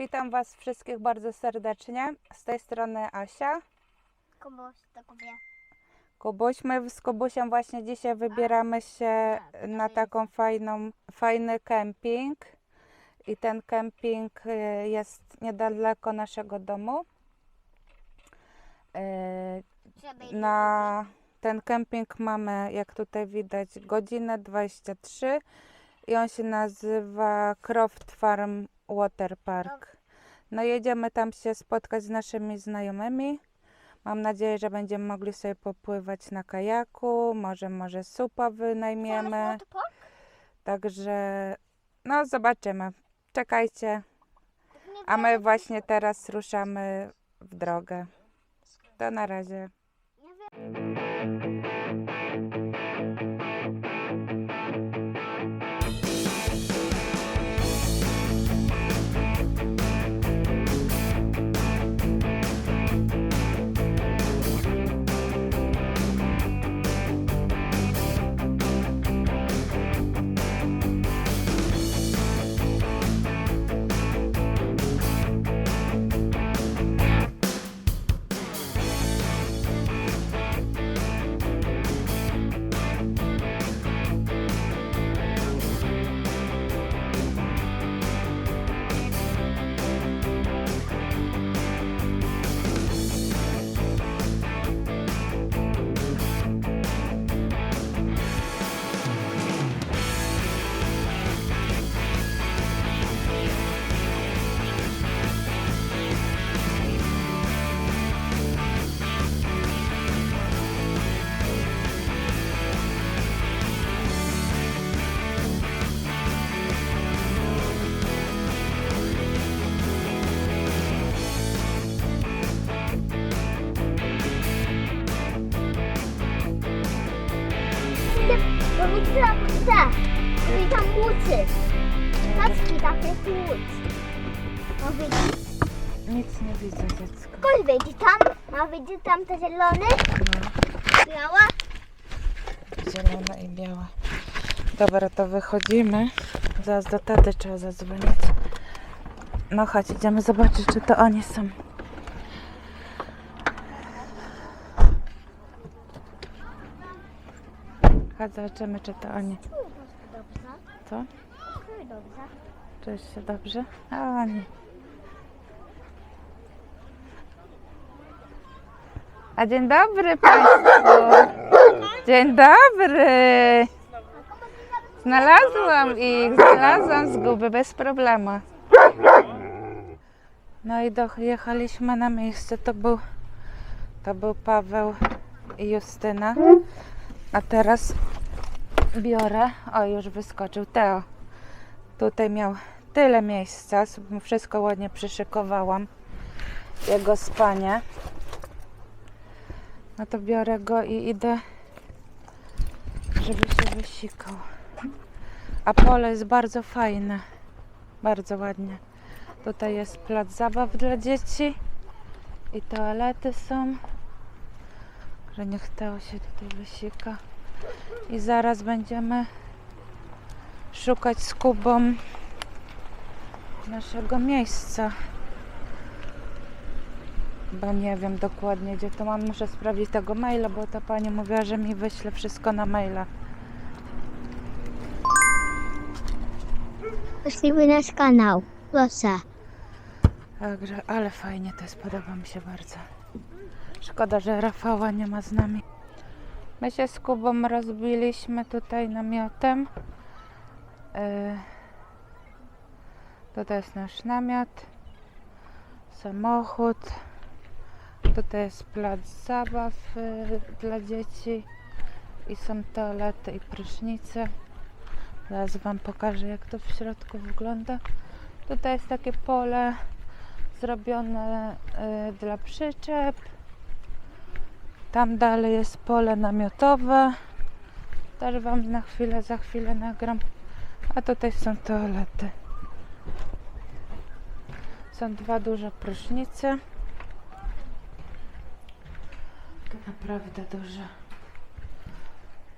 Witam Was wszystkich bardzo serdecznie. Z tej strony Asia. Komuś to wie. Kubuś, my z Kubusiem właśnie dzisiaj wybieramy się to na taką fajną, fajny kemping. I ten kemping y, jest niedaleko naszego domu. Y, Na ten kemping mamy, jak tutaj widać, godzinę 23 i on się nazywa Croft Farm Water Park. No jedziemy tam się spotkać z naszymi znajomymi. Mam nadzieję, że będziemy mogli sobie popływać na kajaku, może może supa wynajmiemy. Także no zobaczymy. Czekajcie. A my właśnie teraz ruszamy w drogę. To na razie. No widzi tam te zielone. No. Biała. Zielona i biała. Dobra, to wychodzimy. Zaraz do taty trzeba zadzwonić. No chodź, idziemy zobaczyć, czy to oni są. Chodź, zobaczymy, czy to oni. Dobrze. Co? Dobrze. Czujesz się dobrze? A oni. A dzień dobry Państwu. Dzień dobry. Znalazłam ich, znalazłam zguby bez problemu. No i dojechaliśmy na miejsce. To był, to był Paweł i Justyna. A teraz biorę. O, już wyskoczył Teo. Tutaj miał tyle miejsca, wszystko ładnie przyszykowałam. Jego spanie. No to biorę go i idę, żeby się wysikał. A pole jest bardzo fajne. Bardzo ładnie. Tutaj jest plac zabaw dla dzieci i toalety są. Że niech Teo się tutaj wysika. I zaraz będziemy szukać z Kubą naszego miejsca. Bo nie wiem dokładnie gdzie to mam. Muszę sprawdzić tego maila, bo ta pani mówiła, że mi wyśle wszystko na maila. Wyślijmy nasz kanał. Proszę. Także, ale fajnie to jest, podoba mi się bardzo. Szkoda, że Rafała nie ma z nami. My się z Kubą rozbiliśmy tutaj namiotem. Yy, Tutaj jest nasz namiot, samochód. Tutaj jest plac zabaw yy, dla dzieci i są toalety i prysznice. Zaraz Wam pokażę, jak to w środku wygląda. Tutaj jest takie pole zrobione y, dla przyczep. Tam dalej jest pole namiotowe. Też Wam na chwilę, za chwilę nagram. A tutaj są toalety. Są dwa duże prysznice. To naprawdę duże.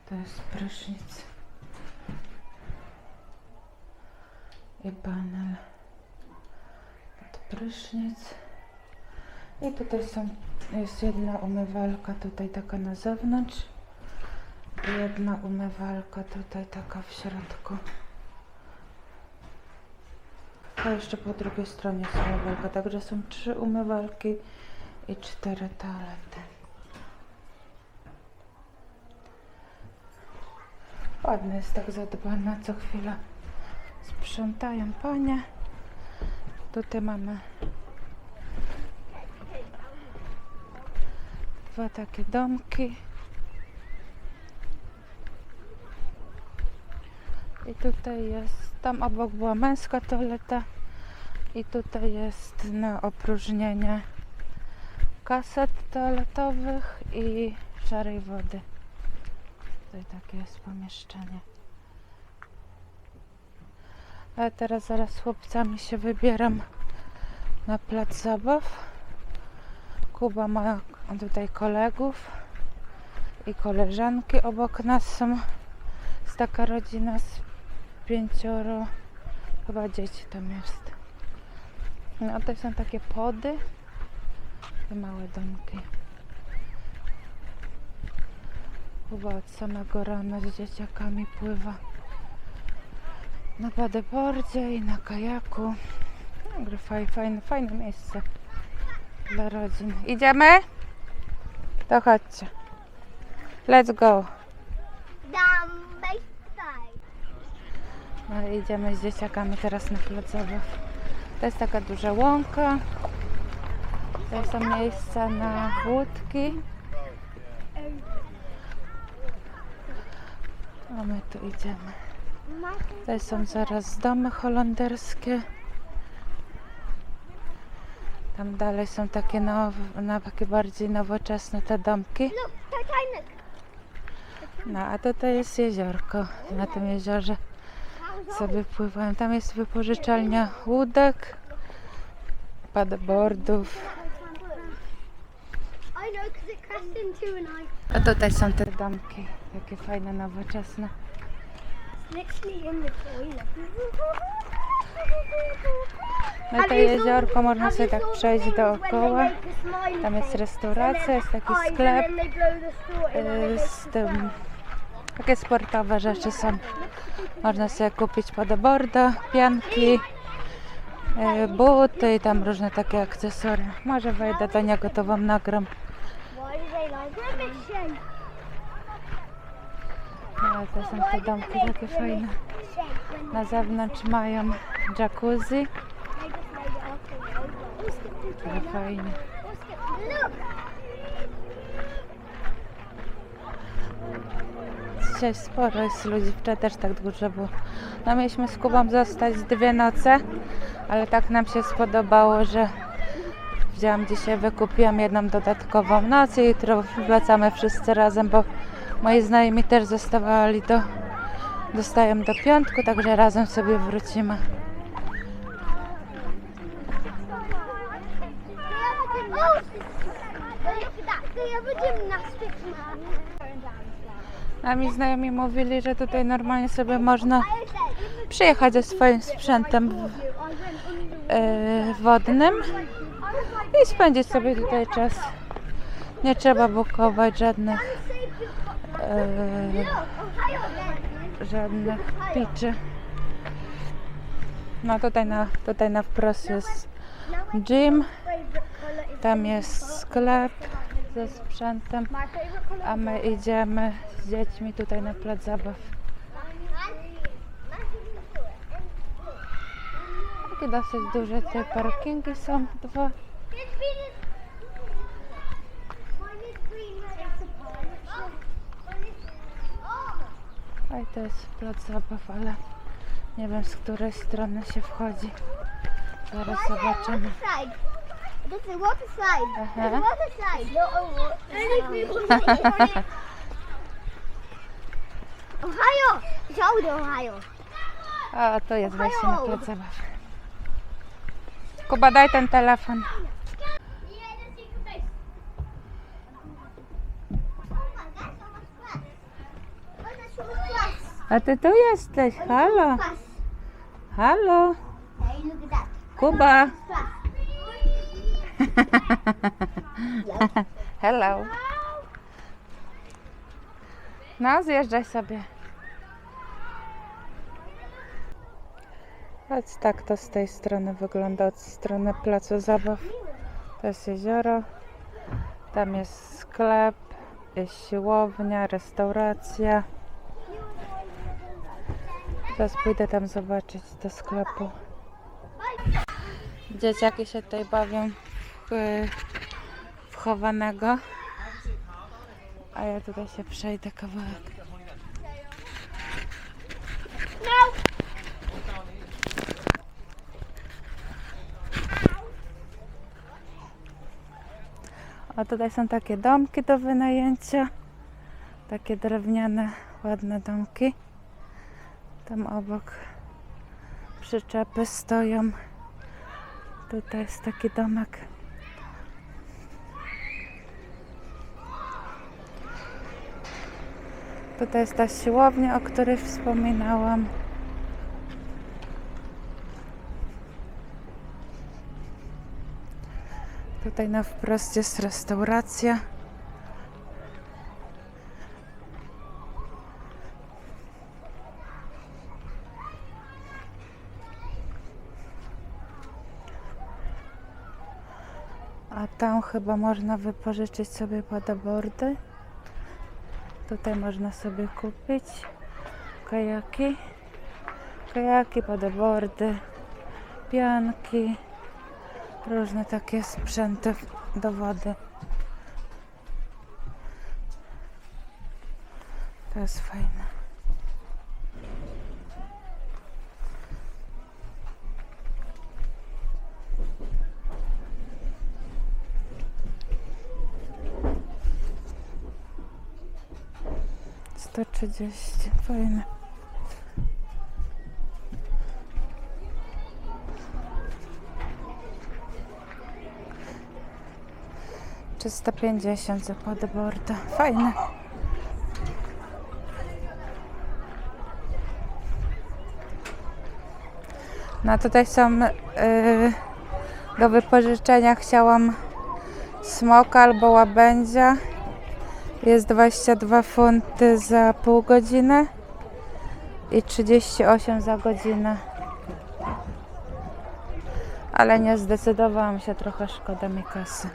To jest prysznic. I panel. pod prysznic. I tutaj są, jest jedna umywalka tutaj taka na zewnątrz. Jedna umywalka tutaj taka w środku. A jeszcze po drugiej stronie jest umywalka, także są trzy umywalki i cztery toalety. Ładnie jest tak zadbana, co chwilę sprzątają panie. Tutaj mamy dwa takie domki. I tutaj jest, tam obok była męska toaleta i tutaj jest na opróżnienie kaset toaletowych i szarej wody. Tutaj takie jest pomieszczenie. A teraz zaraz z chłopcami się wybieram na plac zabaw. Kuba ma tutaj kolegów i koleżanki. Obok nas są jest taka rodzina z pięcioro chyba dzieci tam jest. No to są takie pody i małe domki. Kuba od samego rana z dzieciakami pływa na paddleboardzie i na kajaku. Także faj, fajne, fajne miejsce dla rodzin. Idziemy? To chodźcie. Let's go. No idziemy z dzieciakami teraz na plac zabaw. To jest taka duża łąka. To są miejsca na łódki. A my tu idziemy. Tutaj są zaraz domy holenderskie. Tam dalej są takie, now, takie bardziej nowoczesne te domki. Titanic. No a tutaj jest jeziorko. Na tym jeziorze sobie pływają. Tam jest wypożyczalnia łódek, paddleboardów. A tutaj są te domki, takie fajne, nowoczesne. Na to jeziorko można sobie tak przejść dookoła. Tam jest restauracja, jest taki sklep y, z tym. Takie sportowe rzeczy są. Można sobie kupić paddleboarda, pianki, y, buty i tam różne takie akcesoria. Może wejdę do niego, to wam nagram. Fishing? No, ale to są te domki takie fajne. Na zewnątrz mają jacuzzi. Ale fajnie. Dzisiaj sporo jest ludzi, wczoraj też tak dużo było. No mieliśmy z Kubą zostać dwie noce, ale tak nam się spodobało, że wzięłam dzisiaj, wykupiłam jedną dodatkową noc i jutro wracamy wszyscy razem, bo moi znajomi też zostawali do, dostają do piątku, także razem sobie wrócimy. A. Nami znajomi mówili, że tutaj normalnie sobie można przyjechać ze swoim sprzętem e, wodnym i spędzić sobie tutaj czas. Nie trzeba bukować żadnych, e, żadnych piczy. No tutaj na, tutaj na wprost jest gym, tam jest sklep ze sprzętem, a my idziemy z dziećmi tutaj na plac zabaw. Takie dosyć duże te parkingi są dwa. A i to jest plac zabaw, ale nie wiem z której strony się wchodzi. Zaraz zobaczymy. This is water slide. Water a water slide. Ohio! It's Ohio. A to jest właśnie na plac zabaw. Kuba, daj ten telefon. A ty tu jesteś, halo, halo. Kuba. Hello. No, zjeżdżaj sobie. Więc tak to z tej strony wygląda, od strony placu zabaw. To jest jezioro. Tam jest sklep, jest siłownia, restauracja. Teraz pójdę tam zobaczyć do sklepu. Dzieciaki się tutaj bawią w chowanego. A ja tutaj się przejdę kawałek. A tutaj są takie domki do wynajęcia. Takie drewniane, ładne domki. Tam obok przyczepy stoją. Tutaj jest taki domek. Tutaj jest ta siłownia, o której wspominałam. Tutaj na wprost jest restauracja. A tam chyba można wypożyczyć sobie paddleboardy. Tutaj można sobie kupić kajaki, kajaki, paddleboardy, pianki, różne takie sprzęty do wody. To jest fajne. Sto trzydzieści, fajne. Trzysta pięćdziesiąt za paddleboarda. Fajne. No tutaj są y, do wypożyczenia chciałam smoka albo łabędzia. Jest 22 funty za pół godziny i 38 za godzinę. Ale nie zdecydowałam się, trochę szkoda mi kasy.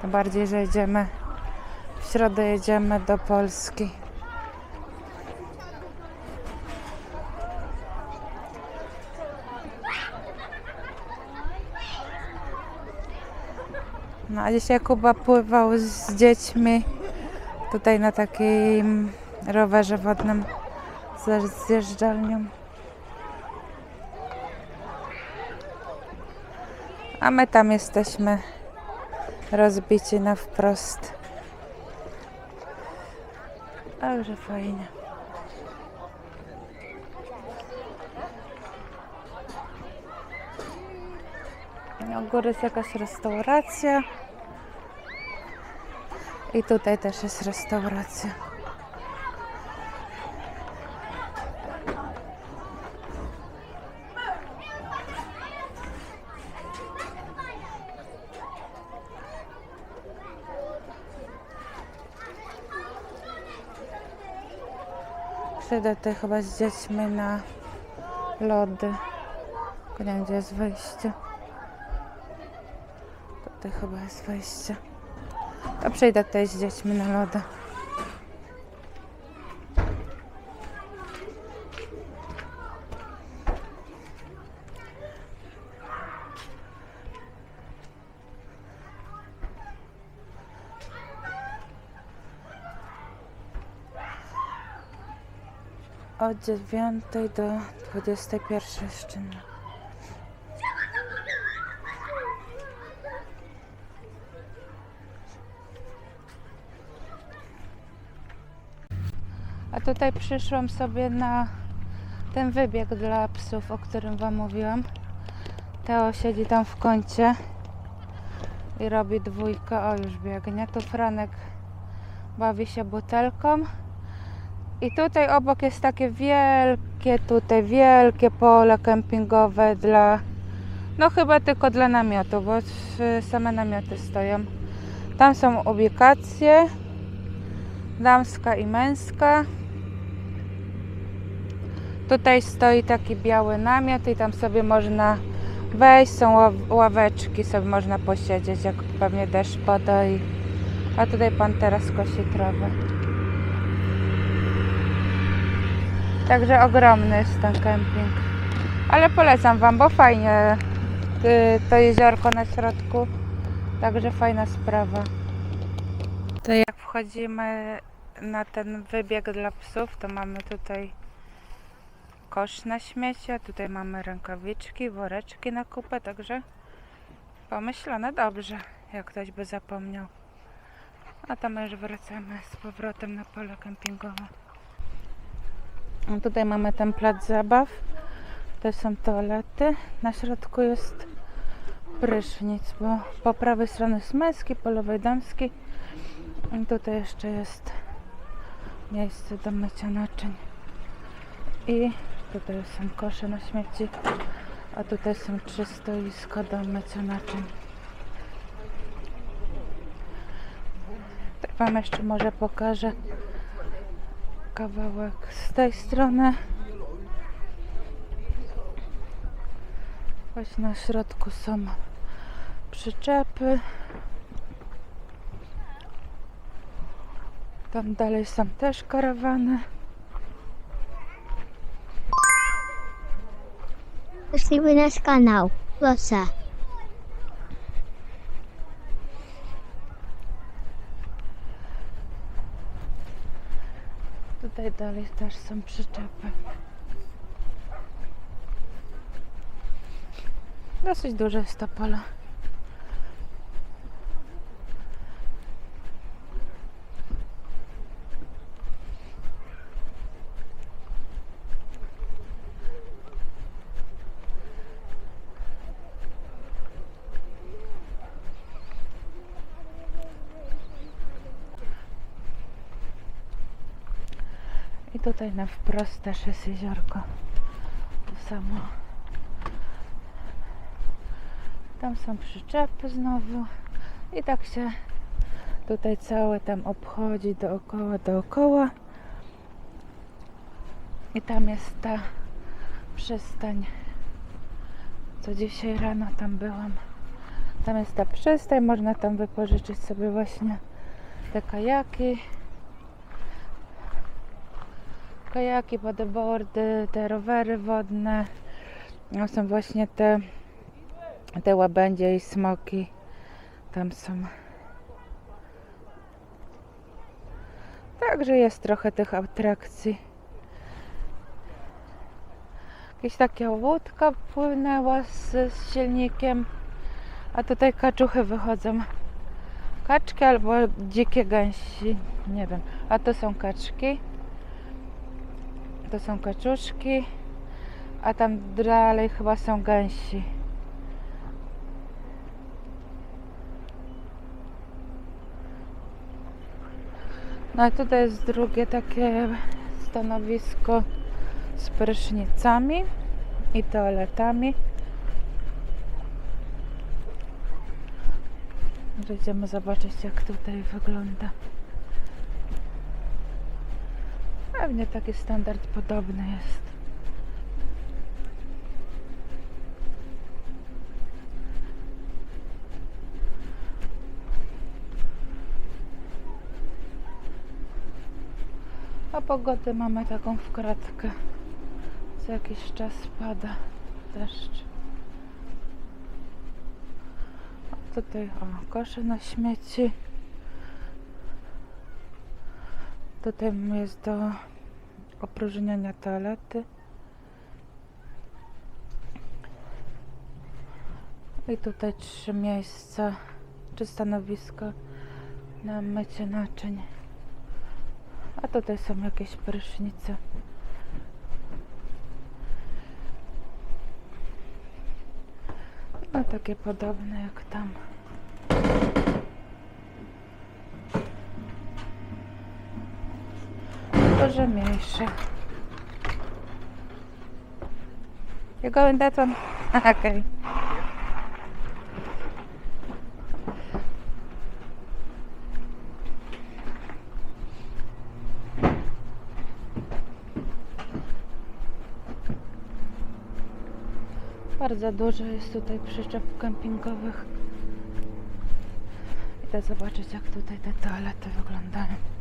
Tym bardziej, że jedziemy w środę jedziemy do Polski. No a dzisiaj Kuba pływał z dziećmi tutaj na takim rowerze wodnym ze zjeżdżalnią. A my tam jesteśmy rozbici na wprost. Także fajnie. U góry jest jakaś restauracja. I tutaj też jest restauracja. Tutaj chyba z dziećmi na lody. Tylko nie wiem, gdzie jest wejście. Tutaj chyba jest wejście. To przyjdę tutaj z dziećmi na lody. Od 9 do 21 szczyna. A tutaj przyszłam sobie na ten wybieg dla psów, o którym Wam mówiłam. Teo siedzi tam w kącie i robi dwójkę. O, już biegnie. Tu Franek bawi się butelką. I tutaj obok jest takie wielkie, tutaj wielkie pole kempingowe dla No chyba tylko dla namiotu, bo same namioty stoją. Tam są ubikacje. Damska i męska. Tutaj stoi taki biały namiot i tam sobie można wejść. Są ław- ławeczki, sobie można posiedzieć, jak pewnie deszcz pada. I... A tutaj pan teraz kosi trawę. Także ogromny jest ten kemping. Ale polecam Wam, bo fajnie y, to jeziorko na środku. Także fajna sprawa. To jak wchodzimy na ten wybieg dla psów, to mamy tutaj kosz na śmieci, a tutaj mamy rękawiczki, woreczki na kupę, także pomyślane dobrze, jak ktoś by zapomniał. A to my już wracamy z powrotem na pole kempingowe. Tutaj mamy ten plac zabaw. To są toalety. Na środku jest prysznic, bo po prawej stronie jest męski, po lewej damski. I tutaj jeszcze jest miejsce do mycia naczyń. I tutaj są kosze na śmieci, a tutaj są trzy stoiska do mycia naczyń. Tak Wam jeszcze może pokażę kawałek z tej strony. Właśnie na środku są przyczepy. Tam dalej są też karawany. Subscribe nasz kanał. Proszę. Dalej też są przyczepy. Dosyć duże jest to pole. Tutaj na wprost też jest jeziorko. To samo. Tam są przyczepy znowu. I tak się tutaj całe tam obchodzi dookoła, dookoła. I tam jest ta przystań, co dzisiaj rano tam byłam. Tam jest ta przystań, można tam wypożyczyć sobie właśnie te kajaki. Kajaki, bodyboardy, te rowery wodne. No są właśnie te, te łabędzie i smoki. Tam są. Także jest trochę tych atrakcji. Jakaś taka łódka płynęła z, z silnikiem, a tutaj kaczuchy wychodzą. Kaczki albo dzikie gęsi, nie wiem. A to są kaczki. To są kaczuszki, a tam dalej chyba są gęsi. No a tutaj jest drugie takie stanowisko z prysznicami i toaletami. Idziemy zobaczyć jak tutaj wygląda. Pewnie taki standard podobny jest. A pogodę mamy taką w kratkę. Co jakiś czas pada deszcz. A tutaj o, kosze na śmieci. Tutaj jest do opróżniania toalety. I tutaj trzy miejsca, czy stanowisko na mycie naczyń. A tutaj są jakieś prysznice. No takie podobne jak tam. Myślę, że mniejsze. You going that one? okay. Bardzo dużo jest tutaj przyczep kampingowych. Idę zobaczyć jak tutaj te toalety wyglądają.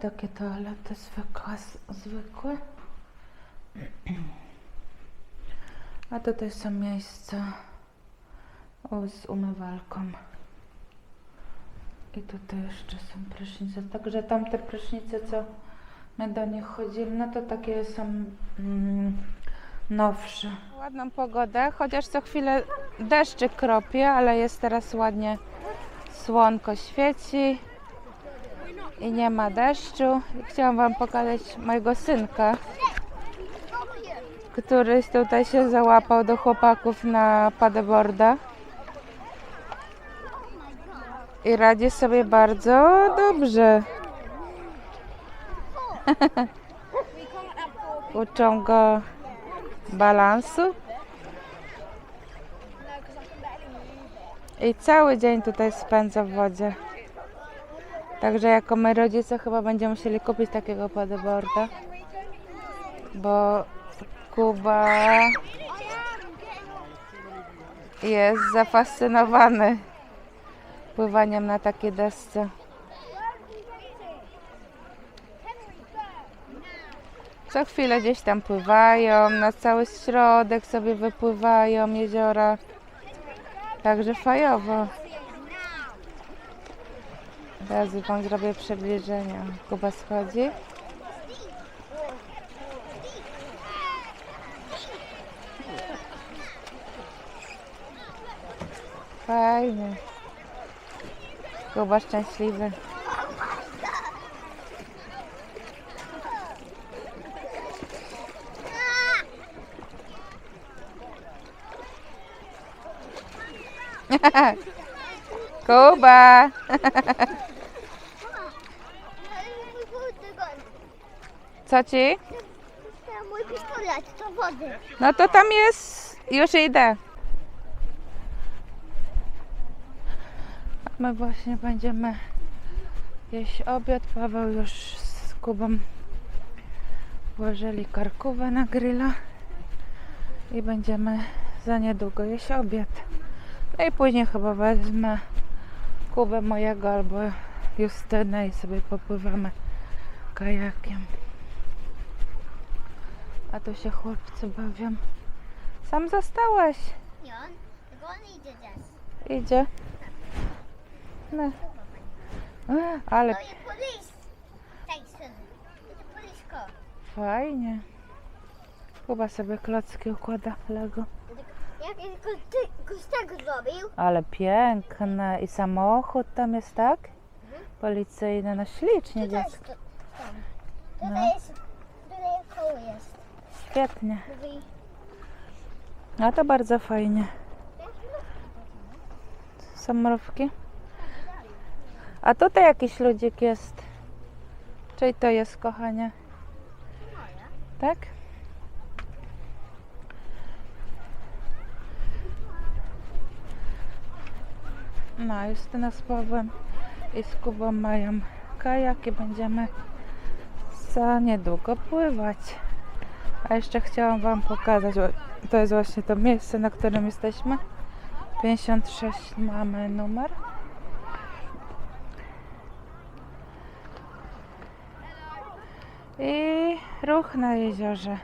Takie toalety zwykłe, zwykłe. A tutaj są miejsca z umywalką. I tutaj jeszcze są prysznice. Także tamte prysznice, co my do nich chodzimy, no to takie są mm, nowsze. Ładną pogodę, chociaż co chwilę deszczyk kropie, ale jest teraz ładnie słonko świeci i nie ma deszczu. Chciałam Wam pokazać mojego synka, który tutaj się załapał do chłopaków na paddleboarda. I radzi sobie bardzo dobrze. Uczą go balansu. I cały dzień tutaj spędza w wodzie. Także jako my rodzice chyba będziemy musieli kupić takiego paddleboarda. Bo Kuba jest zafascynowany pływaniem na takiej desce. Co chwilę gdzieś tam pływają, na cały środek sobie wypływają jeziora. Także fajowo. Teraz Wam zrobię przybliżenie. Kuba schodzi. Fajnie. Kuba szczęśliwy. Kuba! Co ci? Mój pistolet do wody. No to tam jest. Już idę. My właśnie będziemy jeść obiad. Paweł już z Kubą włożyli karkówę na grilla i będziemy za niedługo jeść obiad. No i później chyba wezmę Kubę mojego albo Justynę i sobie popływamy kajakiem. A tu się chłopcy bawią. Sam zostałeś. Nie, on, tylko on idzie teraz. Idzie. No. Ale To jest. Tyson. To jest car. fajnie. Kuba sobie klocki układa Lego. Jak tylko z tego zrobił, Ale piękne. I samochód tam jest, tak? Policyjny. No ślicznie, jest dziecko. to, tam. No. Tutaj jest, tutaj koło jest. Świetnie. No to bardzo fajnie. Są mrówki. A tutaj jakiś ludzik jest. Czyli to jest, kochanie? Tak? No, Justyna z Pawłem i z Kubą mają kajak i będziemy za niedługo pływać. A jeszcze chciałam Wam pokazać, to jest właśnie to miejsce, na którym jesteśmy. 56 mamy numer. I ruch na jeziorze.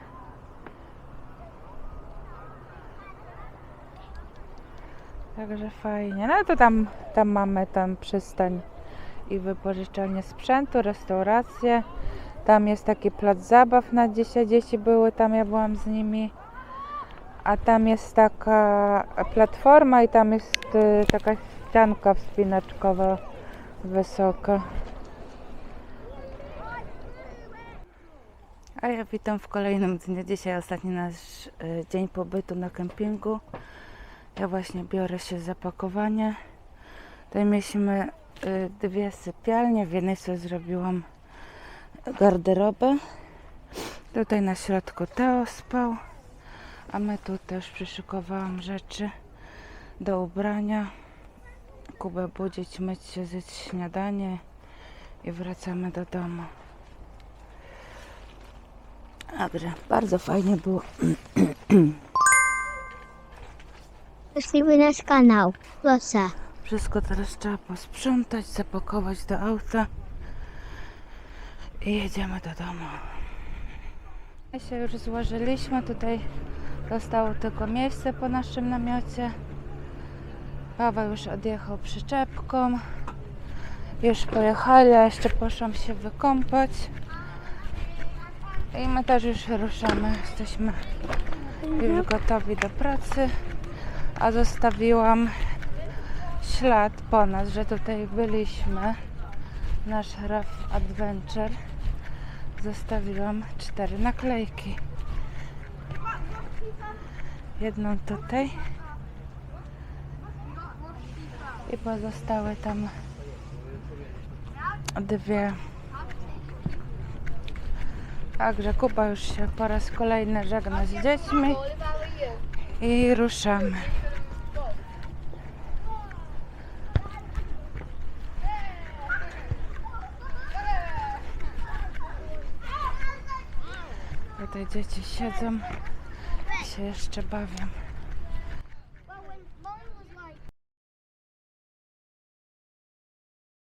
Także fajnie. No to tam, tam mamy tam przystań i wypożyczalnię sprzętu, restaurację. Tam jest taki plac zabaw na dzisiaj. Dzieci były tam, ja byłam z nimi. A tam jest taka platforma i tam jest y, taka ścianka wspinaczkowa wysoka. A ja witam w kolejnym dniu. Dzisiaj ostatni nasz y, dzień pobytu na kempingu. Ja właśnie biorę się za pakowanie. Tutaj mieliśmy y, dwie sypialnie. W jednej sobie zrobiłam garderobę. Tutaj na środku Teo spał. A my tu też przyszykowałam rzeczy do ubrania. Kubę budzić, myć się, zjeść śniadanie i wracamy do domu. Dobrze, bardzo fajnie było. Subskrybujcie nasz kanał. Proszę. Wszystko teraz trzeba posprzątać, zapakować do auta i jedziemy do domu. My się już złożyliśmy, tutaj zostało tylko miejsce po naszym namiocie. Paweł już odjechał przyczepką. Już pojechali, a jeszcze poszłam się wykąpać. I my też już ruszamy. Jesteśmy już gotowi do pracy. A zostawiłam ślad po nas, że tutaj byliśmy. Nasz Raf Adventure. Zostawiłam cztery naklejki. Jedną tutaj. I pozostałe tam dwie. Także Kuba już się po raz kolejny żegna z dziećmi i ruszamy. Tutaj dzieci siedzą i się jeszcze bawią.